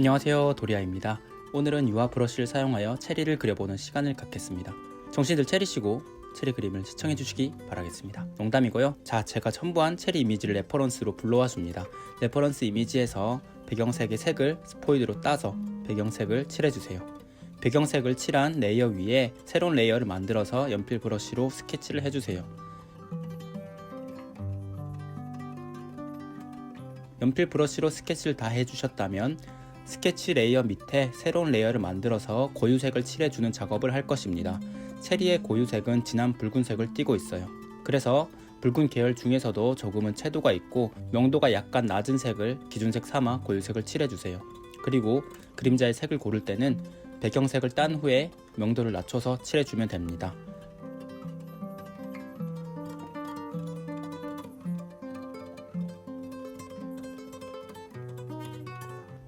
안녕하세요 도리아입니다. 오늘은 유화 브러쉬를 사용하여 체리를 그려보는 시간을 갖겠습니다. 정신들 체리시고 체리 그림을 시청해 주시기 바라겠습니다. 농담이고요. 자 제가 첨부한 체리 이미지를 레퍼런스로 불러와 줍니다. 레퍼런스 이미지에서 배경색의 색을 스포이드로 따서 배경색을 칠해 주세요. 배경색을 칠한 레이어 위에 새로운 레이어를 만들어서 연필 브러쉬로 스케치를 해주세요. 연필 브러쉬로 스케치를 다 해주셨다면 스케치 레이어 밑에 새로운 레이어를 만들어서 고유색을 칠해주는 작업을 할 것입니다. 체리의 고유색은 진한 붉은색을 띠고 있어요. 그래서 붉은 계열 중에서도 조금은 채도가 있고 명도가 약간 낮은 색을 기준색 삼아 고유색을 칠해주세요. 그리고 그림자의 색을 고를 때는 배경색을 딴 후에 명도를 낮춰서 칠해주면 됩니다.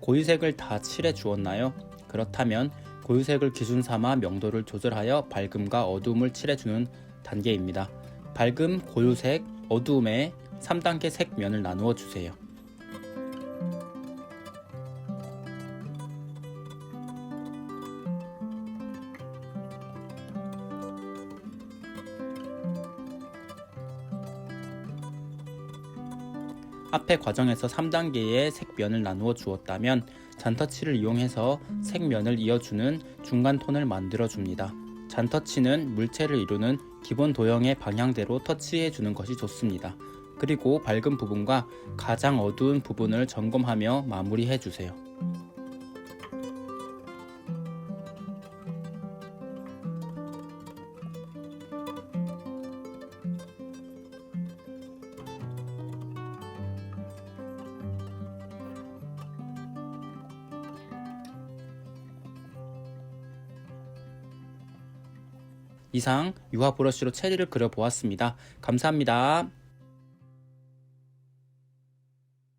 고유색을 다 칠해 주었나요? 그렇다면 고유색을 기준 삼아 명도를 조절하여 밝음과 어두움을 칠해주는 단계입니다. 밝음, 고유색, 어두움에 3단계 색면을 나누어 주세요. 앞의 과정에서 3단계의 색면을 나누어 주었다면 잔터치를 이용해서 색면을 이어주는 중간 톤을 만들어 줍니다. 잔터치는 물체를 이루는 기본 도형의 방향대로 터치해 주는 것이 좋습니다. 그리고 밝은 부분과 가장 어두운 부분을 점검하며 마무리해 주세요. 이상 유화 브러쉬로 체리를 그려보았습니다. 감사합니다.